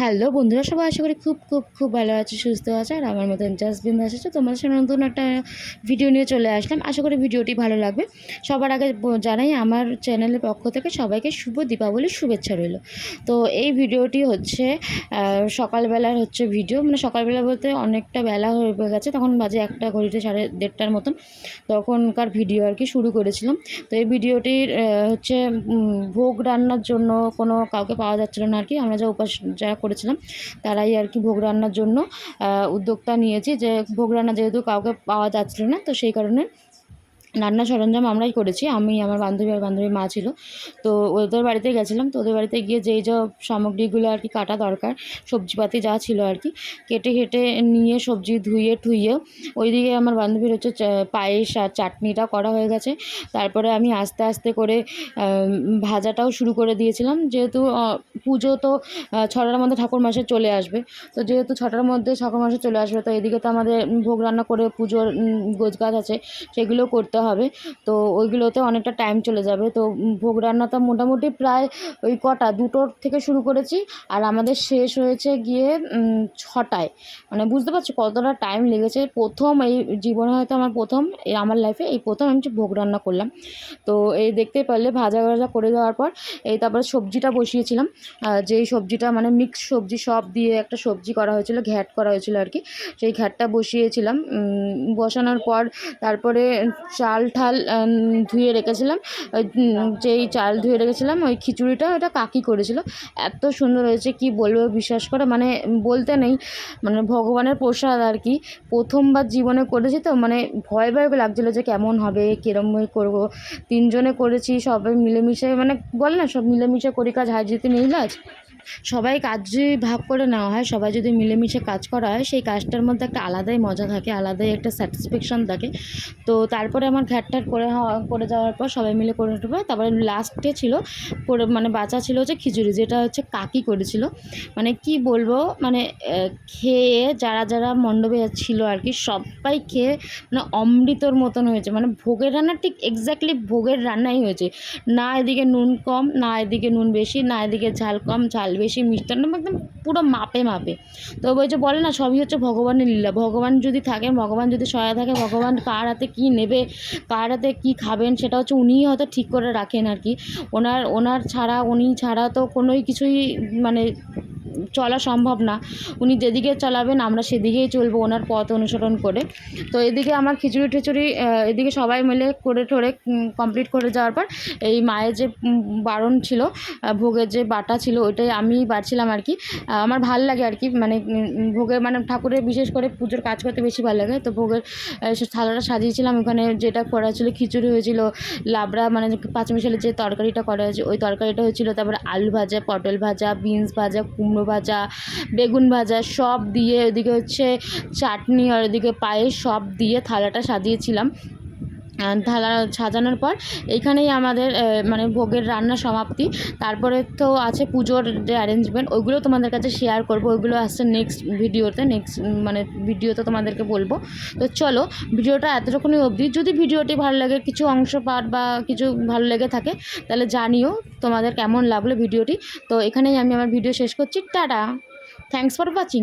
Hello বন্ধুরা, সবাই আশা করি খুব খুব খুব ভালো আছে, সুস্থ আছে, আর আমার মতন জাস্টবিন এসেছে তোমাদের সামনে নতুন একটা ভিডিও নিয়ে চলে আসলাম। আশা করি ভিডিওটি ভালো লাগবে। সবার আগে জানাই, আমার চ্যানেলের পক্ষ থেকে সবাইকে শুভ দীপাবলির শুভেচ্ছা রইল। তো এই ভিডিওটি হচ্ছে সকালবেলার হচ্ছে ভিডিও মানে সকালবেলা বলতে অনেকটা বেলা হয়ে গেছে। তখন বাজে একটা ঘড়িতে সাড়ে দেড়টার মতন। তখনকার ভিডিও আর কি শুরু করেছিলাম। তো এই ভিডিওটির হচ্ছে ভোগ রান্নার জন্য কোনো কাউকে পাওয়া যাচ্ছিল না আর কি। আমরা যা উপাস যারা করেছিলাম, তারাই আর কি ভোগ রান্নার জন্য উদ্যোগটা নিয়েছি যে ভোগ রান্না যেহেতু কাউকে পাওয়া যাচ্ছিল না, তো সেই কারণে রান্না সরঞ্জাম আমরাই করেছি। আমি, আমার বান্ধবী আর বান্ধবীর মা ছিল। তো ওদের বাড়িতে গেছিলাম। তো ওদের বাড়িতে গিয়ে যেই সব সামগ্রীগুলো আর কি কাটা দরকার, সবজিপাতি যা ছিল আর কি, কেটে কেটে নিয়ে সবজি ধুয়ে ঠুইয়ে ওইদিকে আমার বান্ধবীর হচ্ছে পায়েস আর চাটনিটা করা হয়ে গেছে। তারপরে আমি আস্তে আস্তে করে ভাজাটাও শুরু করে দিয়েছিলাম। যেহেতু পুজো তো ছটার মধ্যে ঠাকুর মাসে চলে আসবে। তো যেহেতু ছটার মধ্যে ঠাকুর মাসে চলে আসবে, তো এদিকে তো আমাদের ভোগ রান্না করে পুজোর গোছ গাছ আছে, সেগুলো করতে হবে। তো ওইগুলোতে অনেকটা টাইম চলে যাবে। তো ভোগ রান্নাটা মোটামুটি প্রায় ওই কটা, দুটোর থেকে শুরু করেছি। আর আমাদের শেষ হয়েছে গিয়ে ছটায়। মানে বুঝতে পারছ কতটা টাইম লেগেছে? প্রথম এই জীবনে হয়তো আমার প্রথম, এই আমার লাইফে এই প্রথম আমি ভোগ রান্না করলাম। তো এই দেখতে পারলে ভাজা ভাজা করে দেওয়ার পর, এই তারপরে সবজিটা বসিয়েছিলাম। যেই সবজিটা মানে মিক্স সবজি সব দিয়ে একটা সবজি করা হয়েছিল, ঘ্যাট করা হয়েছিল আর কি। সেই ঘ্যাটটা বসিয়েছিলাম। বসানোর পর তারপরে চাল ঠাল ধুয়ে রেখেছিলাম। যেই চাল ধুয়ে রেখেছিলাম, ওই খিচুড়িটা ওটা কাকি করেছিল। এত সুন্দর হয়েছে, কি বলব বিশ্বাস করে? মানে বলতে নেই মানে ভগবানের প্রসাদ আর কি। প্রথমবার জীবনে করেছি তো মানে ভয় ভয় লাগছিল যে কেমন হবে কীরমভাবে করব। তিনজনে করেছি, সবাই মিলেমিশে মানে বলে না, সব মিলেমিশে করি, কাজ হার জিতে নেই লাজ সবাই কাজ ভাগ করে নেওয়া হয়, সবাই যদি মিলেমিশে কাজ করা হয়, সেই কাজটার মধ্যে একটা আলাদাই মজা থাকে, আলাদাই একটা স্যাটিসফ্যাকশন থাকে। তো তারপরে আমার ঘ্যাটটাট করে করে যাওয়ার পর সবাই মিলে করে নেব তারপরে লাস্টে ছিল, করে মানে বাঁচা ছিল হচ্ছে খিচুড়ি, যেটা হচ্ছে কাকি করেছিল। মানে কি বলব মানে খেয়ে যারা যারা মণ্ডপে ছিল আর কি, সবাই খেয়ে মানে অমৃতর মতন হয়েছে। মানে ভোগের রান্না ঠিক এক্স্যাক্টলি ভোগের রান্নাই হয়েছে। না এদিকে নুন কম, না এদিকে নুন বেশি, না এদিকে ঝাল কম, ঝাল বেশি মিষ্টান্ন একদম পুরো মাপে মাপে। তো বলছে, বলে না, সবই হচ্ছে ভগবানের লীলা। ভগবান যদি থাকেন, ভগবান যদি সহায় থাকে, ভগবান কার হাতে কী নেবে, কার হাতে কী খাবেন, সেটা হচ্ছে উনিই হয়তো ঠিক করে রাখেন আর কি। ওনার ওনার ছাড়া, উনি ছাড়া তো কোনোই কিছুই মানে চলা সম্ভব না। উনি যেদিকে চালাবেন আমরা সেদিকেই চলবো ওনার পথ অনুসরণ করে। তো এদিকে আমার খিচুড়ি আহ, এদিকে সবাই মিলে করে ঠোরে কমপ্লিট করে যাওয়ার পর এই মায়ের যে বারণ ছিল ভোগের যে বাটা ছিল ওইটাই আমি বাড়ছিলাম আর কি। আমার ভালো লাগে আর কি মানে ভোগের মানে ঠাকুরের বিশেষ করে পুজোর কাজ করতে বেশি ভালো লাগে। তো ভোগের থালাটা সাজিয়েছিলাম ওখানে যেটা করা ছিল খিচুড়ি হয়েছিল লাবড়া মানে পাঁচমিশালের যে তরকারিটা করা হয়েছে ওই তরকারিটা হয়েছিল তারপরে আলু ভাজা পটল ভাজা বিনস ভাজা কুমড়ো ভাজা, বেগুন ভাজা সব দিয়ে ওদিকে হচ্ছে চাটনি আর ওদিকে পায়েস সব দিয়ে থালাটা সাজিয়েছিলাম। থালা সাজানোর পর এইখানেই আমাদের মানে ভোগের রান্না সমাপ্তি। তারপরে তো আছে পুজোর যে অ্যারেঞ্জমেন্ট ওইগুলো তোমাদের কাছে শেয়ার করব। ওইগুলো আসছে নেক্সট ভিডিওতে নেক্সট মানে ভিডিওতে তোমাদেরকে বলব। তো চলো, ভিডিওটা এতটুকুনি অবধি। যদি ভিডিওটি ভালো লাগে, কিছু অংশ পার্ট বা কিছু ভালো লেগে থাকে, তাহলে জানিও তোমাদের কেমন লাগল ভিডিওটি। তো এখানেই আমি আমার ভিডিও শেষ করছি। টাটা! Thanks for watching